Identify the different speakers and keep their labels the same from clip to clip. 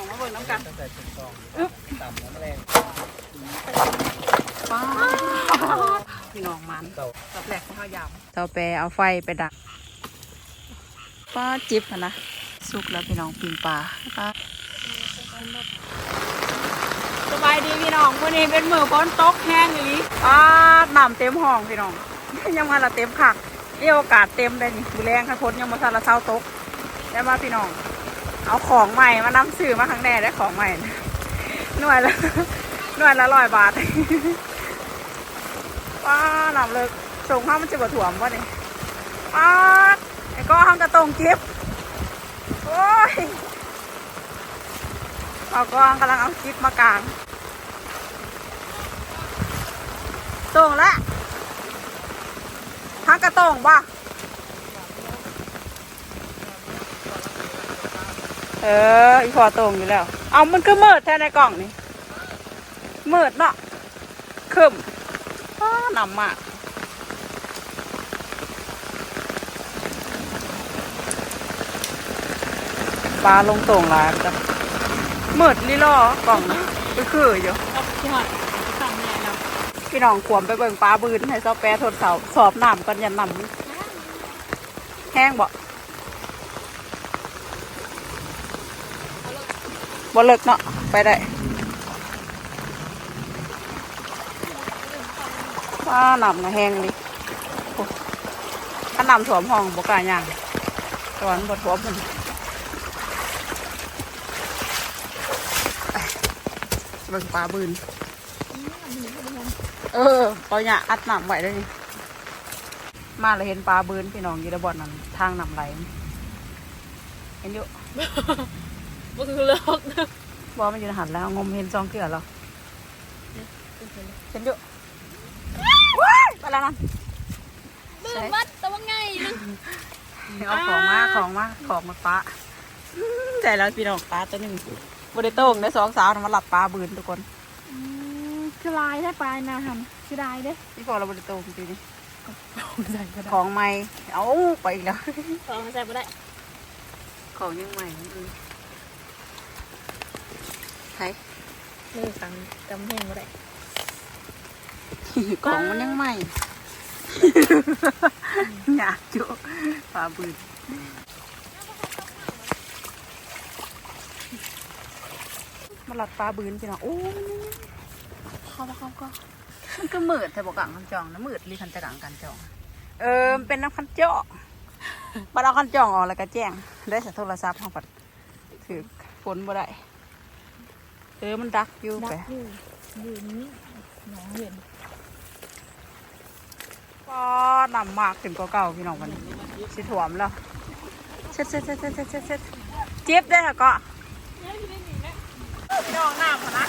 Speaker 1: องมาเบิ่งน้ำกัน
Speaker 2: ตั้งแต่ชุดสองต่ำน้ำแรง
Speaker 1: ป้าพี่น้องมัน
Speaker 2: เก่า
Speaker 1: ตับแหลกของข้าวยำเตาแปรเอาไฟไปดักป้าจิบอะนะสุกแล้วพี่น้องปิงปลาป้าสบายดีพี่น้องวันนี้เป็นมือฝนตกแห้งอีหลีป้าน้ำเต็มห้องพี่น้องยังมาละเต็มคักเรียกโอกาสเต็มเลยนี่ดูแรงค่ะพ้นยังมาซาละเช้าตกได้มาพี่น้อง เอาของใหม่มานำสื่อมาครั้งแรกได้ของใหม่นะหน่วยละหน่วยละร้อยบาทป้าหนำเลยส่งข้าวมันจะบะถ่วมวะนี่ป้าไอ้ก็ห้องกระตรงกิฟโอ้ยเอากองกำลังเอากิฟมากลางตรงละห้างกระตรงป่ เอออีพอตรงอยู่แล้ว เอามันก็มืดแท้ในกล่องนี่มืดเนาะคึมอ้าหนำมากปลาลงตรงหลายจ้ะมืดลิล่อกล่องนะก็คืออยู่
Speaker 3: เอาพี่หอดสั่งแน่แล้ว
Speaker 1: พี่น้องขวมไปเบิ่งปลาบืนให้เจ้าแปรทดสอบสอบน้ำกันยันน้ำแห้งบ่ บ่เลิกเนาะไปได้ปลาหนำนะแห้งดิโอ้ถ้าน้ำถ่วมห้องบกาย่างตอนบ่ถ่วมมันปเบิ่งปลาบืนเออปอยาอัดหนำไว้เลยนี่มาเลยเห็นปลาบืนพี่น้องยีระบอดนั้นทางหนำไหลเห็นอยู่
Speaker 3: บ่คือเลิกนะ
Speaker 1: บอมันอยู่ในหันแล้วงมเห็นซองเกลือแล้วเห็นอยู่ว้ายไปแล้วนั่น
Speaker 3: เบิ่งวัดแต่ว่าไงนะ
Speaker 1: เอาของมาของมาของมาปลาอืมใจแล้วพี่น้องปลาตัวหนึ่งบริโต้งได้สองสาวน่ะมาหลับปลาบืนทุกคน
Speaker 3: คือลายได้ปลายนาทำคือลายเด้
Speaker 1: พี่พอเราบริโต้งจริง
Speaker 3: ใส่ก็ได้
Speaker 1: ๆของใหม่เอาไปอีกแล้ว
Speaker 3: ของใส่บ่ได้
Speaker 1: ของยังใหม่ อืมใคร
Speaker 3: เลิกสั่งกำแพงบ่ได้
Speaker 1: ของมันยังใหม่อยากจุปลาบืนมาหลัดปลาบืนพี่น้องโอ้มันยังเข้ามาเข้าก็มันก็มืดแต่บอกกังคันจองนะมืดรีคันจะกังกันจอง เออมันเป็นน้ำคันจองบัดเอาคันจองออกแล้วก็แจ้งได้ใส่โทรศัพท์ห้องปัดถือฝนบ่ได้ เออมันดักอยู่
Speaker 3: ดั
Speaker 1: ไป
Speaker 3: กอยู่อยู่นี่หนองเห็น
Speaker 1: ก็นำมากถึงกว่าเก่าพี่น้องวันนี้สิถ่วมแล้วเช็ดเช็ดเช็ดเช็ดเช็ดเช็ดเช็ดเจี๊ยบได้ค่ะก็พี่น้องน้ำนะ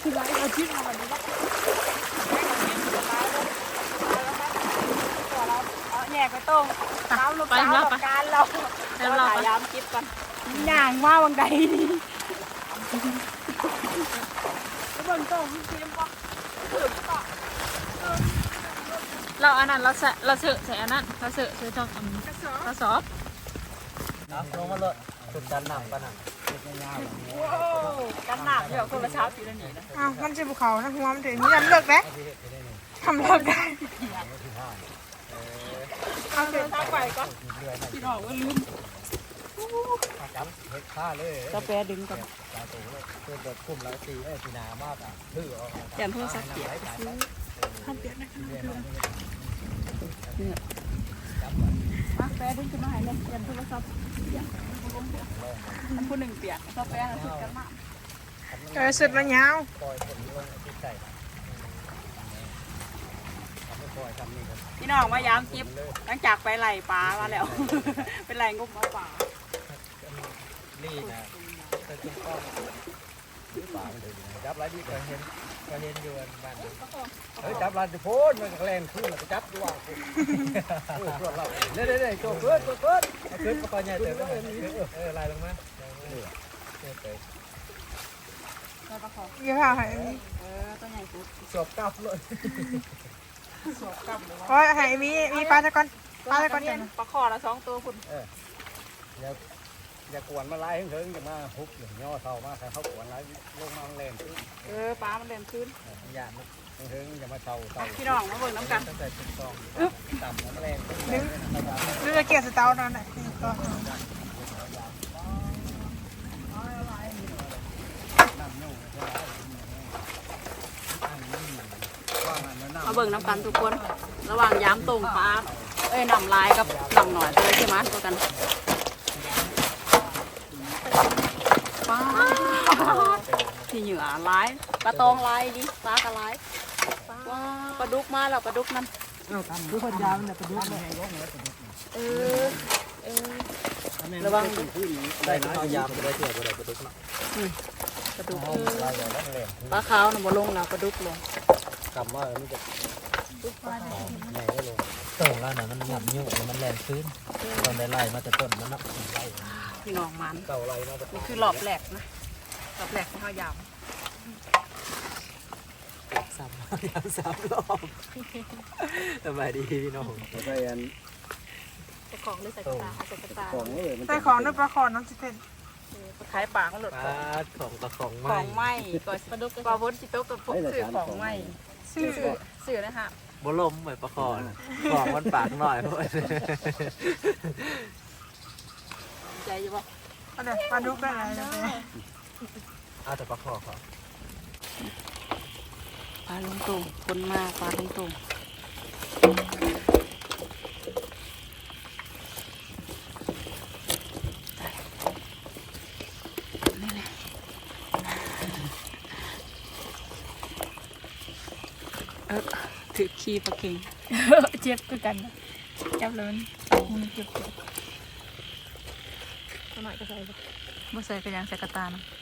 Speaker 3: คือลายเอาชิ้นมาแบบนี้ละ
Speaker 1: เอาแหน่ไปต้มน้ำลูกสาวกับการเราเราถ่ายยามจิ๊บกันย่างว่าวังใด นี่เบิ่งต้มเทียมปะ
Speaker 3: เราอันนั้นเราใส่เราเสือใส่อันนั้นเราเสือใส่จอกอันนี้กระสอบ
Speaker 2: น้ำลงมาเลยสุดดันหนักปะน่ะ
Speaker 1: กันหนักเดี๋ยวคนละเช้าทีละหนีนะ
Speaker 4: อ้าวมันจะภูเขานะหัวมันถึงนี่ทำเลิกไหมทำเลิกได้
Speaker 1: เอาเดินทางไปก่อนพี่น้องก็ลืม
Speaker 2: จำเฮ็ดค่าเลย
Speaker 1: กาแฟดึงก่อน
Speaker 2: ตาตูเลยเพื่อนเปิดกลุ่มแล้วตีเอ้ยตีนามากอะดื้อออก
Speaker 1: เปลี่ยนโทรศัพท์เปียก
Speaker 4: ทำเปียกนะ
Speaker 1: กาแฟดึงขึ้นมาให้เลยเปลี่ยนโทรศัพท์เปียกอันผู้หนึ่งเปียกกาแฟน่ะสุดกันมาก
Speaker 4: เออสุดมันยาว
Speaker 2: ปล่อยคนลงติดใจไม่ปล่อยทำนี่กัน
Speaker 1: พี่น้องมายามจิบหลังจากไปไล่ปลามาแล้ว เป็นไล่งบมาป่า
Speaker 2: นี่นะเป็นจุดต้องป่ามันเลยจับไรดีก็เห็นก็เห็นอยู่บ้านเฮ้ยจับไรจะโพ้นมันแรงขึ้นมันจับด้วยพวกเราเด้เด้เด้โจเกิดเกิดเกิดก็ปล่อยใหญ่เต๋อเออลายลงมาเออเต๋อ
Speaker 1: แล้วก็ขอ
Speaker 4: เกี่ยวกับอะ
Speaker 1: เออตัวใหญ่สุด
Speaker 2: สอบกลับเลย
Speaker 1: สวบกลับเลย
Speaker 4: โอ้ยให้มีมีปลาตะกอนปลาตะกอน
Speaker 1: เนี่ยปลาคอละสองตัวคุณ
Speaker 2: แล้ว อย่ากวนมาไล่เถิงๆจะมาฮุบอย่างย่อเท่ามาใครเขากวนไล่ลงมาแรงขึ้น
Speaker 1: เออปลามันเดินขึ้น
Speaker 2: ยานเถิงๆอย่ามาเท่าเท่า
Speaker 1: พี่น้องมาเบิ่งน้ำกัน
Speaker 2: ตั้งแต่จุดสองต่ำแล้วแรงขึ้น
Speaker 4: หรือจะเกลี่ยสเตานั่นแหละก็
Speaker 1: มาเบิ่งน้ำกันทุกคน ระหว่างยามตรงปลาเอ้ยนำลายกับนำหน่อยตัวใช่ไหมตัวกันปลา ที่เหยื่อลายปลาตองลายดิปลากระลายว้าปลาดุกมาแล้วปลาดุกนั่น
Speaker 2: ดูคนยาวเนี่ยเป็นลูกเนี่ย
Speaker 1: เออเออระวัง
Speaker 2: ได้นะยาวไปได้เที่ยวไปได้ไปดุกเนาะ
Speaker 1: ปลาดุก
Speaker 2: ลายอย่างนั้นแรง
Speaker 1: ปลาขาวน่ะบ่ลงแล้วปลาดุกลง
Speaker 2: กำว่ามันจะใหญ่ได้ลงต้นแล้วนะมันหยับยุ่งมันแรงขึ้นตอนได้ไล่มาแต่ต้นมันเนาะไล่
Speaker 1: พี่น้องมัน
Speaker 2: เก่าไล่มาแต่
Speaker 1: นี่คือรอบแรกนะ รอบแรกของเขายาม
Speaker 2: สามยามสามรอบสบายดีพี่น้องได้อัน
Speaker 3: ใส่ของหรือใส่กระตาใส่กระตา
Speaker 2: ของเลยมัน
Speaker 4: ใส่ของด้วยปลาคอน้ำสิเป็น
Speaker 1: ขายปลาเขาหลด
Speaker 2: ปลาของตะของ
Speaker 1: ข
Speaker 2: ไม้
Speaker 1: องไหมก็ปลาดุกปลาบดจิโต๊ะกับพวกซื้อของไหม
Speaker 4: ชื่อ
Speaker 1: ซื้อซื้อนะฮะ
Speaker 2: บลมเหมือนปลาคอนของมันปากหน่อยเพราะ
Speaker 1: ใจอยู่ป่ะ
Speaker 4: อะไรปลาดุกได้อะไรนะ เนี่ย
Speaker 2: เอาแต่ปลาคอเขา
Speaker 1: ปลาลุงตุ่มคนมาปลาลุงตุ่มนี่แหละเออถือขี้ปลาเก่ง
Speaker 3: เจ็บคือกันนะจับเลยมันเจ็บเจ็บตัวหน่อยก็ใส่ไป
Speaker 1: บ่ใส่กระยังใส่กระตานะ
Speaker 3: มันโดด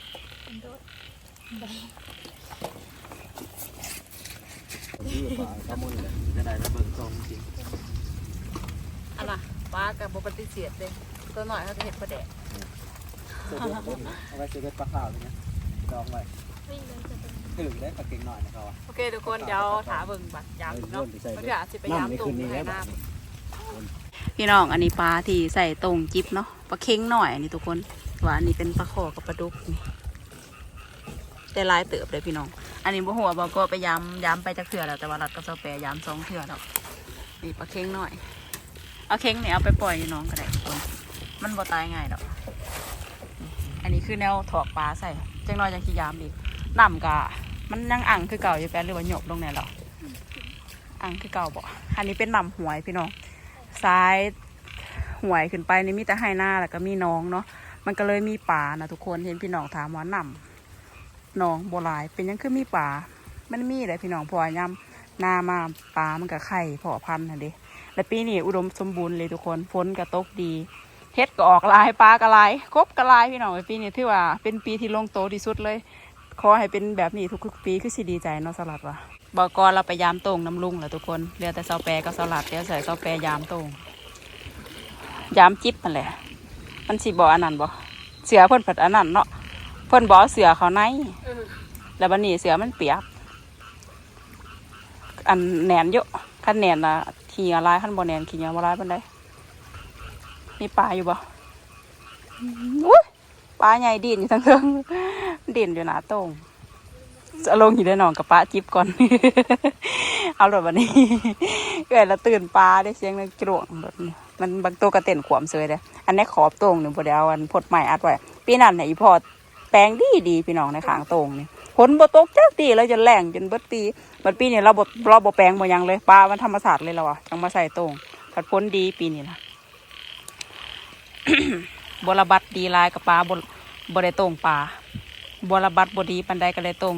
Speaker 2: ที่ปลาขมุนเลยจะได้ระเบิดทรงจริง
Speaker 1: อันน่ะปลากับบ่ปฏิเสธเลยตัวหน่อยเขาจะเห็ดประแดก
Speaker 2: เอาไว้ซื้อเป็นปลาขาวเลยนะดองไว้
Speaker 3: วิ่งเลยจะเป็น
Speaker 2: ตื่นได้ปลาเก่งหน่อยนะครับ
Speaker 1: โอเคทุกคนเดี๋ยวถาเบิ่งบัดยามเนาะเพื่ออาจจะไปยามตรงให้น้ำพี่น้องอันนี้ปลาที่ใส่ตรงจิ๊บเนาะปลาเค็งหน่อยอันนี้ทุกคนว่าอันนี้เป็นปลาขอกับปลาดุกนี่ แต่ลายเติบเลยพี่น้อง อันนี้บ่หัวบอกก็ไปยามยามไปจากเถื่อแล้วแต่ว่ารัดก็จะแปรยามสองเถื่อแล้วนี่ปลาเค็งหน่อย เอาเค็งเนี่ยเอาไปปล่อยน้องก็ได้ทุกคน มันบ่ตายง่ายดอก อันนี้คือแนวถอกปลาใส่จังน้อยจังขี้ยามอีกน้ำกะมันยังอ่างคือเก่าอยู่แปลหรือว่าหยบลงไหนหรออ่างคือเก่าบ่อันนี้เป็นน้ำหวยพี่น้องซ้ายหวยขึ้นไปนี่มีแต่ให้หน้าแล้วก็มีน้องเนาะมันก็เลยมีป่านะทุกคนเห็นพี่น้องถามว่าน้ำ น้องโบหลาย เป็นยังคือมีป่ามันมีเลยพี่น้องพอยำนามาป่ามันก็ไข่พาะพันธุ์นะเด้และปีนี้อุดมสมบูรณ์เลยทุกคนฝนก็ตกดีเฮ็ดก็ออกลายปลาก็หลายกบก็หลายพี่น้องปีนี้ถือว่าเป็นปีที่ลงโตที่สุดเลยขอให้เป็นแบบนี้ทุกๆปีคือสิดีใจเนาะสลัดว่ะบอกก่อนเราไปยามตรงน้ำลุงแหละทุกคนเหลือแต่เสาแปรกับสลัดเดี๋ยวใส่เสาแปรยามตรงยามจิ๊บนั่นแหละมันสิบอกอันนั้นบ่เสือเพิ่นผัดอันนั้นเนาะ เพิ่นบอกเอาเสือเขาในแล้วบันนี้เสือมันเปียก อันแหนนเยอะขั้นแหนนนะขี้เหงื่อลายขั้นบ่แหนนขี้เหงื่อบ่ลายปานใดมีปลาอยู่บ่อุ้ยปลาใหญ่ดินอยู่ทั้งเทิงดินอยู่หนาโตรงจะลงอยู่ในหนองกับปลาจิบก่อน เอาหลดวันนี้เกิดละตื่นปลาได้เสียงในกระโดดรถนี่มันบางตัวกระเต้นขวมเสยเลยอันนี้ขอบโตรงหนึ่งพอเดียวอันพดใหม่อัดไว้ปีนั้นเนี่ยอีพอแป ลงดีดีพี่น้องในขางโตรงนี่ผลบ่ตกจักตีแล้วจนแรงจนเบิดปีบัดปีนี้เราบ่เราบ่แปลงบ่ยังเลยปลามันธรรมศาสตร์เลยเราอะจังมาใส่โตรงผัดพ้นดีปีนี้นะบระบัดดีลายกับปลาบบ่ได้ตรงปลาบระบัดบ่ดีปันใดก็เลยตรง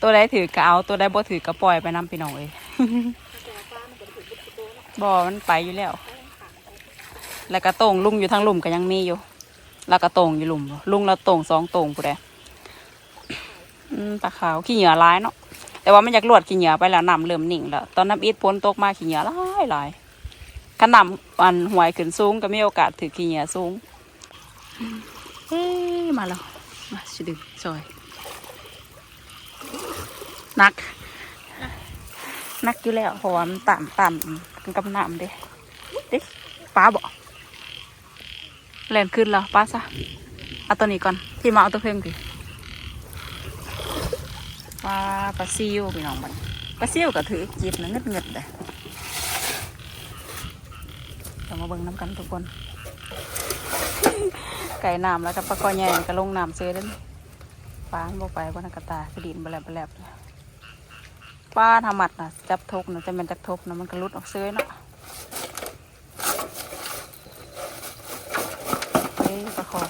Speaker 1: ตัวใดถือก็เอาตัวใดบ่ถือก็ปล่อยไปนํพี่น้องเอ้ยบ่มันไปอยู่แล้ว แล้วก็ตรงลุงอยู่ทางหลุมก็ยังมีอยู่ แล้วก็ตรงอยู่ลุมลุงแล้วตรงสองตรงผู้ใดอืมปลาขาวขี้เหงื่อร้ายเนาะแต่ว่ามันอยากลวดขี้เหงื่อไปแล้วน้ำเริ่มนิ่งแล้วตอนน้ำอีทพ้นตกมาขี้เหงื่อร้ายหลายขนำอันหวยขึ้นสูงก็มีโอกาสถือขี้เหงียสูงเฮ้มาแล้วมาชิดึงซอยนักนักอยู่แล้วเพราะว่ามันต่ำต่ำกับน้ำเด้เด้ปลาบ่ แลนขึ้นแล้วป้าซะเอาตัวนี้ก่อน ที่มาเอาตัวเพิ่มดิปลาปลาซิวพี่น้องมันปลาซิวก็ถือจีบนะเงึดเงึดเลยเรามาเบิ่งน้ำกันทุกคน ไก่น้ำแล้วก็ปลาคอใหญ่ก็ลงน้ำเสือเด้นปลามันบ่ไปบนกตายกระดินบลบแลบปลาทำมัดนะจับทกนะจะเป็นจักทกนะมันก็รุดออกเสือเนาะเฮ้ยปลา คอ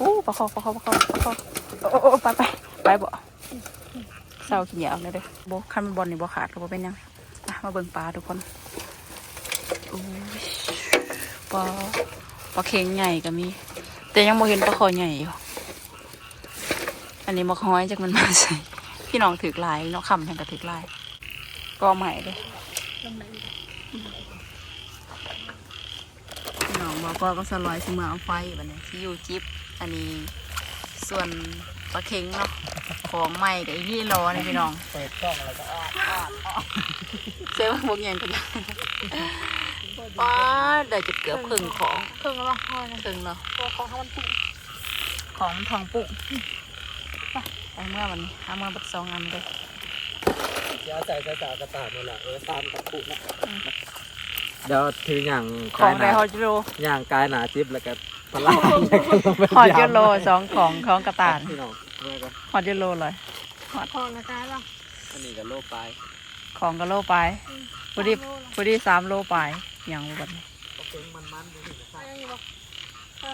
Speaker 1: อู้ปลาคอปลาคอปลาคอปลาคอโอ้โอ้ไปไปไปบ่เศร้าขี้เหนียวเลยเด้อโบคันมันบอลนี่บ่ขาดก็บ่เป็นยังอะมาเบิ่งปลาทุกคนอู้ยปลาปลาเค็งใหญ่ก็มี แต่ยังโมเห็นปลาคอใหญ่อยู่อันนี้มาคอยจากมันมาใส่พี่น้องถือลายเนาะคำแห่งกระถือลายก็ใหม่เลย พี่น้องบอกก็ก็สลอยสิมาเอาไฟแบันนี้ที่อยู่จิบอันนี้ส่วนปลาเค็งเนาะของใหม่กับอีนี่รอนี่พี่น้อง
Speaker 2: เปิดกล้องแล้วก็อ้ออ้ออ้อ
Speaker 1: เซลล์พวกยังกันป้าได้จะเกือบครึ่งของ
Speaker 3: เพิ่งแล้วพ่อนะ
Speaker 1: ครึ่งเนาะ
Speaker 3: ตัวของเขามันปุ่ง
Speaker 1: ของมันทองปุ่งไปเมื่อวันนี้เอาเมื่อบัดสองอันเลย
Speaker 2: ยวใส่กระตากระตาหมดละเออตามกระปุกนะ เดี๋ยวถืออย่าง
Speaker 1: ของไดฮอตโล
Speaker 2: อย่างกายหนาจิ๊บแล้วก็พลัง
Speaker 1: ฮอตโยโลสองของของกระตาน
Speaker 2: พี่น้องเมื่อก็
Speaker 1: ฮอตโยโลเลย
Speaker 3: พอนะจ๊ะล่ะ
Speaker 2: อันนี้ก็โลปลาย
Speaker 1: ของกระโลไปพอดีพอดีสามโลไปอย่างแบบนี้
Speaker 2: ก็เป็นมันๆดูสิครับ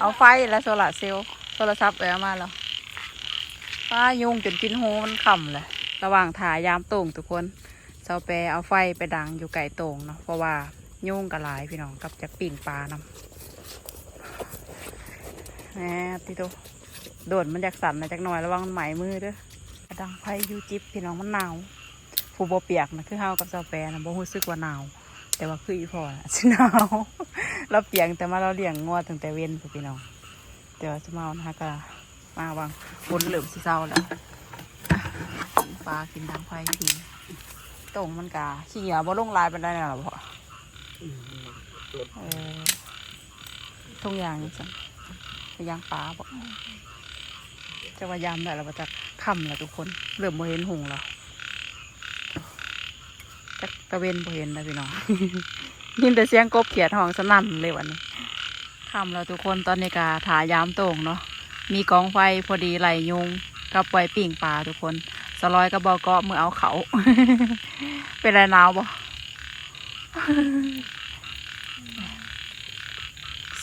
Speaker 1: เอาไฟและโซลาร์เซลล์โทรศัพท์เอามาแล้วป้ายุงจนกินหูมันขำเลยระหว่างถ่ายยามโต่งทุกคนเสาแปรเอาไฟไปดังอยู่ไก่โต่งเนาะเพราะว่า ยุงกระหลายพี่น้องกับจากปิ่งปลานำแหมติโตโดดมันจากสั่นนะจากหน่อยระวังไหมมือเด้อดังไฟยูจิบพี่น้องมันหนาวผู้บ่เปียกนะคือเฮากับเสาแปรนะบ่รู้สึกว่าหนาว แต่ว่าคืออีพอนะสิหนาวเราเปียงแต่มาเราเลี้ยงงวดตั้งแต่เว้นพี่น้องเดี๋ยวจะมาเอานะคะก็มาวางบนเหลือมสีเศร้าแล้วปลากินทางไฟดีตรงมันกาขี้เหนียวบ่ลงลายเป็นได้หรอพ่อ เออทุ่งยางนี่สันไปยางปลาบอกจะว่ายามได้แล้วมาจากค่ำแล้วทุกคนเริ่มบ่เห็นหงแล้วจากตะเวนบ่เห็นนะพี่น้องยินแต่เสียงกบเขียดห้องสนั่นเลยวันนี้ค่ำแล้วทุกคนตอนนี้กาถายามโต่งเนาะมีกองไฟพอดีไหลยุงกับไวปิ่งปลาทุกคนสลอยกับบอก็มือเอาเขา เป็นไรหนาวบ่เ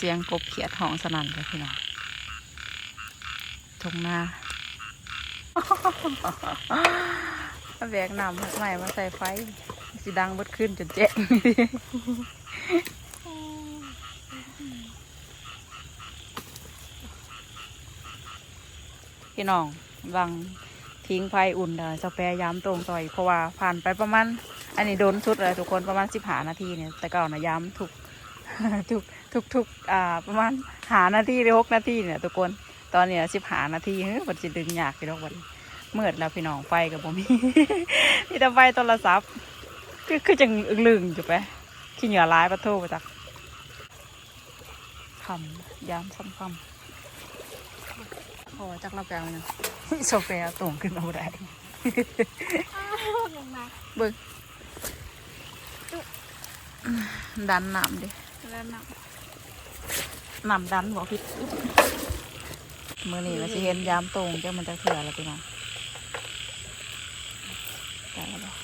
Speaker 1: สียงกบเขียดห้องสนั่นเลยพี่น้องทงหน้าแบกน้ำใหม่มาใส่ไฟสิดังบดขึ้นจนเจ๊งพี่น้องวางทิ้งไฟอุ่นเดี๋ยสเปรย์ย้ำตรงต่อยเพราะว่าผ่านไปประมาณ อันนี้โดนสุดเลยทุกคนประมาณสิบหานาทีเนี่ย แต่ก่านะย้ำทุกทุก ทุกทุกอ่าประมาณหานาทีหรือหกนาทีเนี่ยทุกคนตอนนี้สิบหานาทีเฮ้ยมันจะดึงยากพี่น้องวันมืดแล้วพี่น้องไฟกับผมมีมีแต่ไฟโทรศัพท์คือคือจังอึ้งลึงอยู่ไปขี้เหงื่อร้ายประตูไปจักคำย้ำซ้ำคำโอ้จักเราแปลงนะโซเฟียตรงขึ้นเอาได้
Speaker 3: ลงมา
Speaker 1: เบึกดันน้ำดิ
Speaker 3: แล้วนะ
Speaker 1: น้ำดันบอกพิษมือนี้เราจะเห็นยามตรงจะมันจะเถื่อแล้วพี่น้องได้แล้ว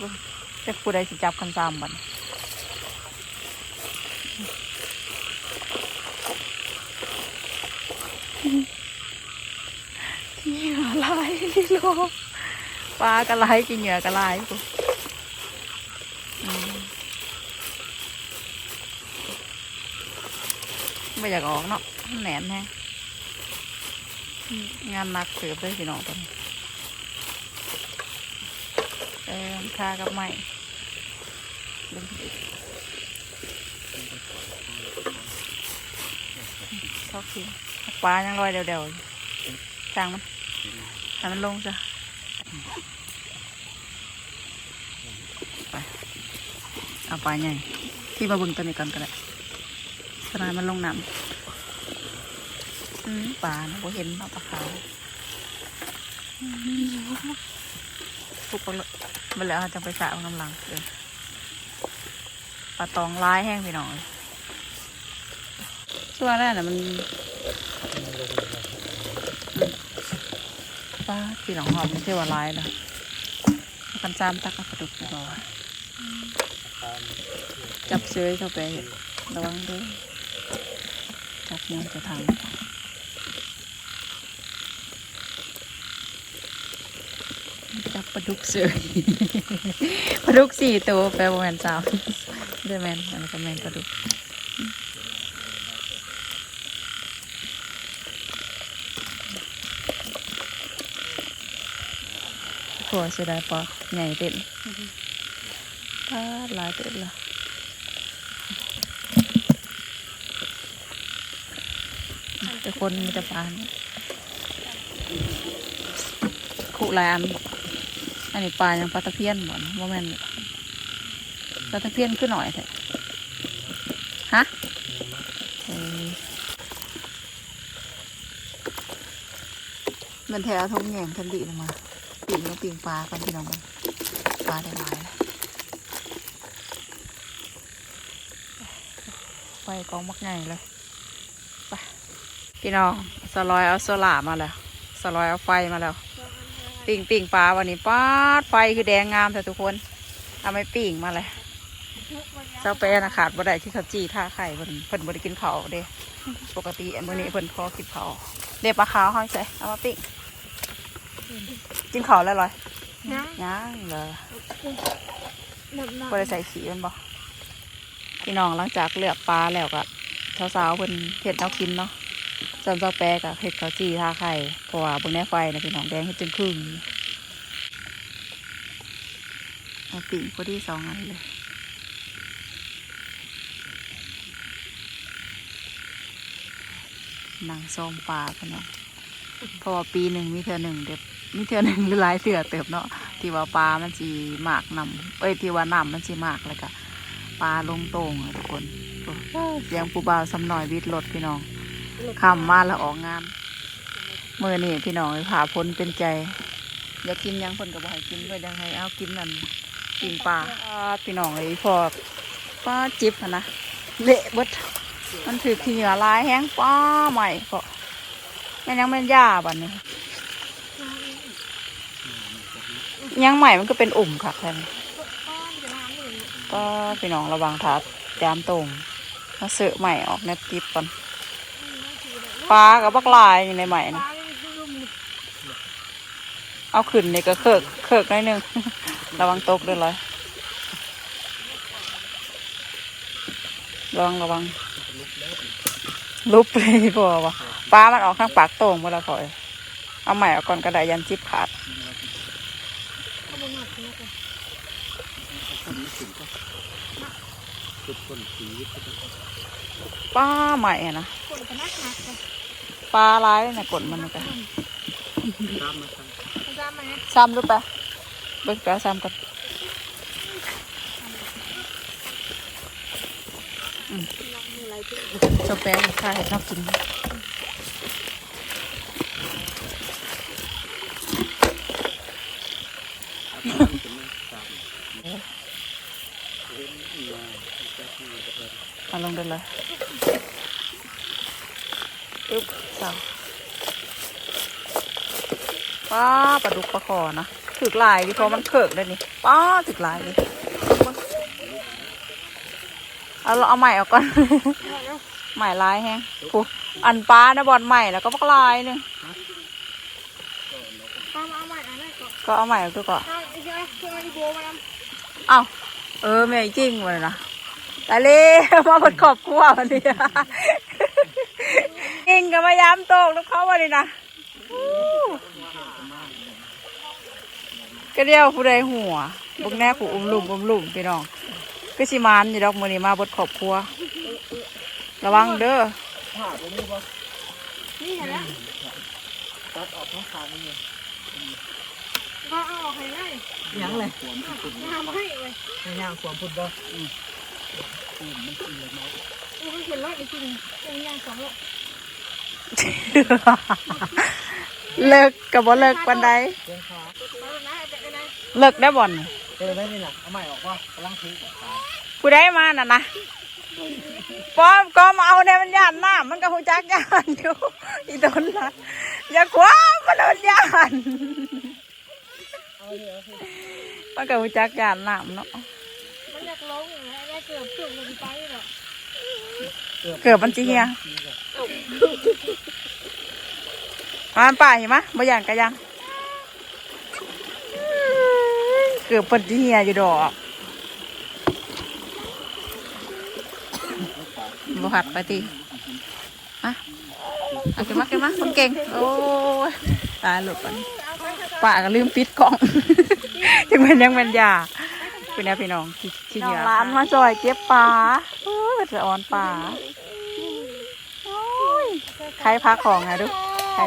Speaker 1: บอกจะผู้ใดสิจับคันซ้ำบันเหงื่อไหลโลปลากระไรกินเหงื่อกระไรกู ไม่อยากออกเนาะมันแหนนแฮงงานหนักเสือบเลยพี่น้องตอนนี้เติมคากับไม้ดึงชอบกินปลายังลอยเดียวๆอยู่ช่างมันให้มันลงจ้ะไปเอาปลาใหญ่ที่มาบึงตัวนี้ก่อนก็ได้ สนายมันลงน้ำอืมปลานะบ่เห็นเนาะปลาขาวอืมปุ๊บไปเลยมาแล้วเราจะไปสระเอากำลังเดี๋ยวปลาตองร้ายแห้งพี่น้องช่วงแรกน่ะมันปลาพี่น้องหอมไม่ใช่ว่าร้ายนะกันจามตักเอากระดูกพี่น้องจับเสื้อเข้าไประวังด้วย จับเงินจะทางจับปลาดุกเสือปลาดุกสี่ตัวแปลว่าแมนสาวเดแมนอันนี้ก็แมนปลาดุกหัวเสียดายปอใหญ่เต็มปลาหลายเต็มละ แต่คนมีแต่ปลานี่ยขู่หลายอันอันนี้ปลายังปลาตะเพียนบ่อนว่าแม่นปลาตะเพียนขึ้นหน่อยแท้ฮะมันแถวทงแหงทันดีลงมาปีกแล้วปีงปลากันพี่น้องกันปลาได้หลายแล้วไฟกองมักใหญ่เลย พี่น้องสลอยเอาโซล่ามาแล้วสลอยเอาไฟมาแล้วปิ่งปิ่งปลาวันนี้ป้าดไฟคือแดงงามแต่ทุกคนเอาไม่ปิ่งมาเลยเจ้าแปรนะขาดบ่ได้ที่เขาจีท่าไข่เพิ่นเพิ่นบ่ได้กินเขาเด้ปกติอันมื้อนี้เพิ่นขอกินเขาเดี๋ยวปลาขาวห้อยใส่เอามาปิ่งกินเขาแล้วเหรอ
Speaker 4: นะ
Speaker 1: ยังเลย
Speaker 4: บบนั้น
Speaker 1: บ่ได้ใส่สีมันบ่พี่น้องหลังจากเลือกปลาแล้วก็สาวๆเพิ่นเฮ็ดแนวกินเนาะ ส่วนเจ้าแปรก็เฮ็ดข้าจีทาไข่เพราะว่าเบิ่งแน่ไฟนะพี่น้องแดงเฮ็ดจนครึ่งเอาปิ่งพอดีสองอันเลยนังส้มปลาพี่น้องเพราะว่าปีหนึ่งมีเทือหนึ่งเด็บมีเทือหนึ่งหรือหลายเทื่อเติบเนาะที่ว่าปลามันสีมากนำเอ้ยที่ว่าน้ำมันสีมากเลยก็ปลาลงโต่งทุกคนเสียงปูบาวสำหน่อยวิทย์รถพี่น้อง คำมาแล้วออกงานเมื่อนี่พี่น้องผ่าพ้นเป็นใจ อยากกินยังคนก็บให้กินเพื่อยังให้เอากินนั่นกินปลาพี่น้องไอ้พอปลาจิบอะนะเละเบิดมันถือขี้เหงื่อลายแห้งป้าใหม่ก็แม่นยังแม่นย่าบัดนี้ยังใหม่มันก็เป็นอุ่มค่ะแค่นี้ก็พี่น้องระวังทัดจามตรงมาเสือใหม่ออกแนบจิบก่อน ปลากับบักลายอยู่ในใหม่นะเอาขึ้นนี่ก็เคิกเคิกหน่อยนึง ระวังตกด้วยเลยระวังระวังลุบเลยบ่วะปลามันออกข้างปากโต่งหมดแล้วพอย เอาใหม่เอาก่อนกระไดยันจิบขาดปลาใหม่นะ ปลาร้ายนี่ยกดมันนี่กันซ้ำหรือเปล่าเบิกแปลซ้ำกันจะแปลค่าเห็ดนอกกินเอาลงได้เลย ปึ๊บสาวป้าปลาดุกปลาคอนะถึกลายดิเพราะมันเขิกได้นี่ป้าถึกลายดิเอาเราเอาใหม่เอาก่อนใหม่ลายแฮงกูอันปลานะบอลใหม่แล้วก็ปักลายหนึง
Speaker 4: ป้ามาเอาใหม่อันนั้นก่อน
Speaker 1: ก็เอาใหม่เอาดูก่อน
Speaker 4: เอาไอ้เจ้าเครื่องอีโบมาท
Speaker 1: เอ้าเออแม่จริงเลยนะแต่เล่มาบนขอบครัววันนี้ จริงก็มายามตกลูกเขาวันนี้นะก็เดียวผู้ใดหัวบุกแน่ผู้อุ้มลุ่มอุ้มลุ่มพี่น้องก็สิมานอยู่ดอกมือนี้มาบนขอบครัว ระวังเด้อ
Speaker 4: นี่เห็นแล้ว
Speaker 2: ตัดออกทั้งขานี่
Speaker 4: ก็เขาเอาออกให้ได้
Speaker 2: ยังเลย
Speaker 4: ไม่ทำให้เลย
Speaker 2: ในยางสวมพุทธบ่
Speaker 4: อู้มันเขียนร้อยอีกทีนึงเป็นยางสองร้อย
Speaker 1: เลิกกับบ่เลิกปันใด
Speaker 2: เลี้ยงขา
Speaker 4: เอาละนะเป็นอะไร
Speaker 1: เลิกได้บ่อน
Speaker 2: เจอไหมนี่น่ะเอาใหม่ออกว่ากำลังซื้อกับขา
Speaker 1: ผู้ใดมาน่ะนะป้อมก็มาเอาเนี่ยมันย่านหน้ามันก็หูจักย่านอยู่อีตนนะอย่าคว้ามันโดนย่านมันก็หูจักย่านน้ำเนาะ
Speaker 4: มันอยากลงอย่างไรได้เกือบจุกมันไปหรอก
Speaker 1: เกือบมันจีเฮีย มาป่าเห็นมบ่ย่านกะยัง เกือบเปิดเฮียอยู่ดอกบ่หัดไปติมาเอาขึ้นมาขึ้นมาคนเก่ง โอ้ยตายหลุดไปป้าก็ลืมปิดกล่องยังเป็นยังเป็นยาเป็นแนวพี่น้องที่ที่เหนือร้านมาจอยเก็บปลาโอ้ยจะอ่อนปลา ครพักของไงดูใคร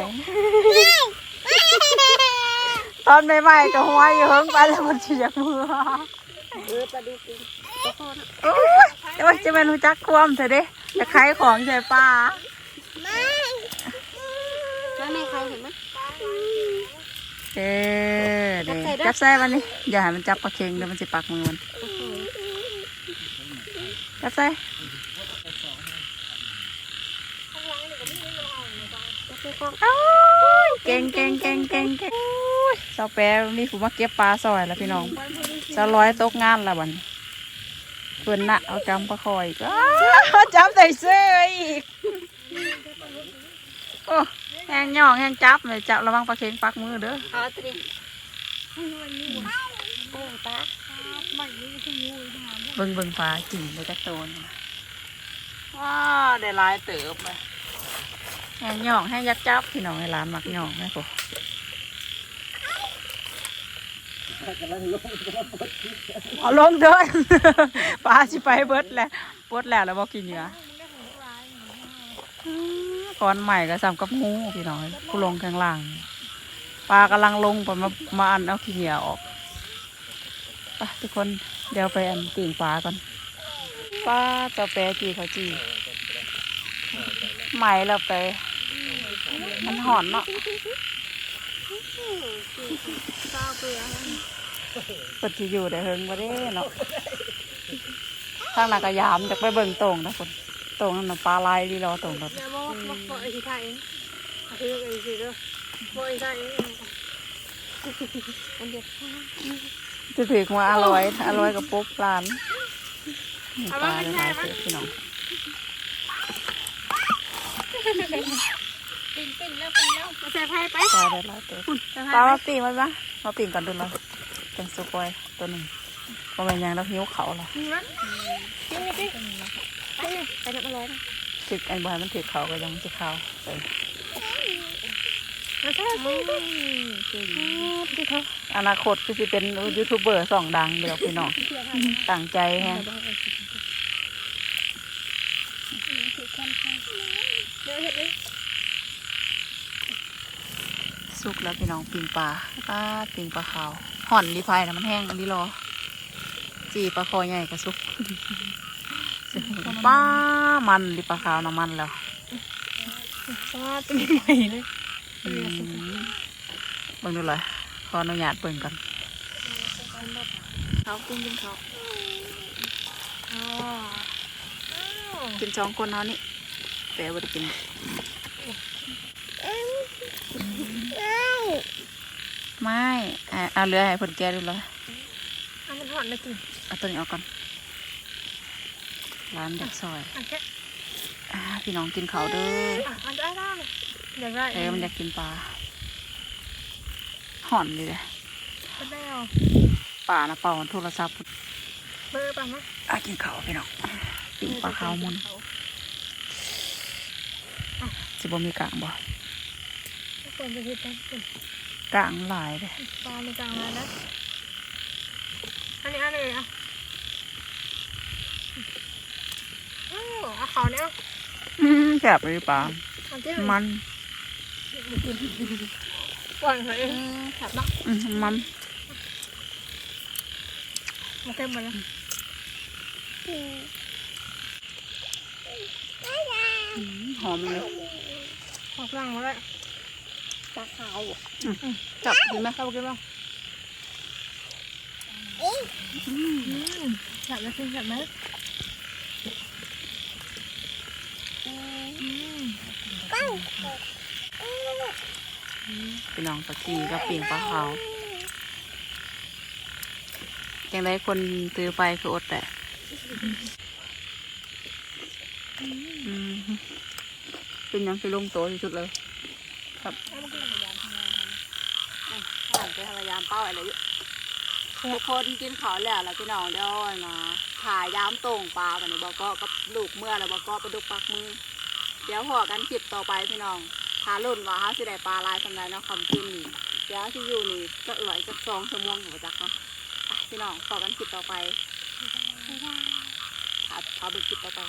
Speaker 1: ตอนใหม่ๆก็หัวอยู่เฮิงไปแล้วมันเฉียบมือโอ้ยจะว่าจะเป็นรู้จักความเถอะเด้จะขายของใส่ปลา
Speaker 4: แล้วในใครเห็นไหม
Speaker 1: เออเด้จับใส่มันนี่อย่าให้มันจับปลาเค็งเดี๋ยวมันจะปักมือมันจับใส่โอ้ยเก่งเก่งเก่งเก่งเก่งโอ้ยเสาแปรมีผู้มาเก็บปลาซอยแล้วพี่น้องเสาร้อยตกงานแล้วบัดนเพื่อนน่ะเอากำปลาคอยอีกอ้าวจับใส่เสื้ออีกโอ้แห้งย่องแห้งจับเลยจับระวังปลาเค็งปักมือเด้อ
Speaker 4: เอาตัวนี้ให้มันนี่โอ้ตาไม่นี่คืองูหา
Speaker 1: เบิ่งเบิ่งปลาจีนเลยจักโตนว้าได้หลายเติบเลย แห้งย่องแห้งยักจับพี่น้องในร้านมักย่องแม่ผม
Speaker 2: กำลัง
Speaker 1: เอาลงเดินปลาสิไปเบิดแล้วเบิดแล้วแล้วบอกกินเหยื่อก้อนใหม่ก็ซ้ำกับงูพี่น้องผู้ลงข้างล่างปลากำลังลงปมามาอันเอาขี้เหยื่อออกปทุกคนเดี๋ยวไปอันติ่งปลาก่อนปลาจะแปรจีเขาจีใหม่แล้วไป หอนเนาะ
Speaker 4: ตาเปลือก
Speaker 1: เปิดที่อยู่ได้เฮิงบ่ได้เนาะทางนักกยามจะไปเบิ่งตรงนะคนตรงนั่นน่ะปลาลายดีรอตรงรถ
Speaker 4: อย่ามองมองบอกไอ้ที่ไทยเองคือไอ้ที่เด้อบอกไอ้ไทยเองมันเด็ด
Speaker 1: จะถือมาอร่อยอร่อยกับปุ๊บร้านนี่ปลาได้หลายเติบพี่น้อง
Speaker 4: ปิ่นปิ่นแล้วปิ่นแล้วมาใส่ไพ่ไป
Speaker 1: ปลาได้หลายเติบปลามาปีงมันปะมาปีงก่อนดูเลยเป็นสุกอยตัวหนึ่งประมาณยังแล้วหิวเขาละ
Speaker 4: นี่มั้ยนี่นี่ไปนี่ไปเด็ดอร่อยนะ
Speaker 1: ถึกไอ้บอยมันถือเขาก็ยังจะเขาไป
Speaker 4: มาใส่ไป
Speaker 1: ที่เขาอนาคตคือจะเป็นยูทูบเบอร์สองดังเดี๋ยวพี่น้องตั้งใจแฮง
Speaker 4: เดี๋ยวเห็ดเลย
Speaker 1: สุกแล้วพี่น้องปิงปลาปลาปิงปลาขาวห่อนดีไฟนะมันแห้งอันนี้รอ จีปลาคอใหญ่กระสุกป้ามันดิปลาขาวน้ำมันแล้ว
Speaker 4: ซาเป็นใหม่เลย
Speaker 1: อืมเบิ่งดูเลยขออนุญาตเบิ่งกัน
Speaker 4: เขากินกินเขาอ๋อ
Speaker 1: กินสองคนเนาะนี่แต่ว่าได้กินไม่ อะเอาเรือให้เพิ่นแกะดูเลย
Speaker 4: อันมันหอนนะกิน
Speaker 1: เอาตัวนี้ออกก่อนร้านเด็กซอย
Speaker 4: อันแค่
Speaker 1: อ่าพี่น้องกินเขาวเด้อ
Speaker 4: อะอันได้ได้เดี๋ยวได้
Speaker 1: เออมันอยากกินปลาห่อนดีเลย
Speaker 4: ก็ได้เอา
Speaker 1: ป่านะเป่าโทรศัพท์
Speaker 4: เบอร์ป่ะมั้ย
Speaker 1: อากินเขาวพี่น้องปิ่งปลาขาวมุนสิบ่มีกลางบ่
Speaker 4: ควรจะคิดกันเป็น
Speaker 1: กลางหลายเลย
Speaker 4: ปลาในกลางแล้วนะอันนี้อันนี้อะโอ้เอาเขาเนี่ย
Speaker 1: อืมแสบเลยปลา
Speaker 4: อันที่
Speaker 1: มัน
Speaker 4: ปล่อยเขาเองขับเนาะ
Speaker 1: อืมมัน
Speaker 3: มาเต็มหมดแล้ว
Speaker 1: อืมหอมเลย
Speaker 3: ขอบล่างมาแล้ว
Speaker 4: ปลาขาว
Speaker 1: จับเห็นไหม
Speaker 3: เรากินบ้างอยากจะกินแบบไหม
Speaker 1: พี่น้องตะกี้ก็ปิ่งปลาขาวยังได้คนซื้อไปคืออดแต่อืมเป็นยังคือลงโตที่สุดเลย ครับผ่านไปพยายามเป้าอะไรทุกคนกินข้าวแล้วแล้วพี่น้องเดี๋ยวนะถ่ายยามตรงปลาแบบนี้บอกก็กับลูกเมื่อแล้วบอกก็ไปดุกปักมือ เดี๋ยวพอกันคลิปต่อไปพี่น้องหารุ่นว่าเขาสิได้ปลาลายสำไรเนาะคำกินนี่เดี๋ยวที่อยู่นี่ก็เหลืออีกสักสองชั่วโมงอยู่จักเนาะพี่น้องพอกันคลิปต่อไปหาเอาไปคลิปต่อไป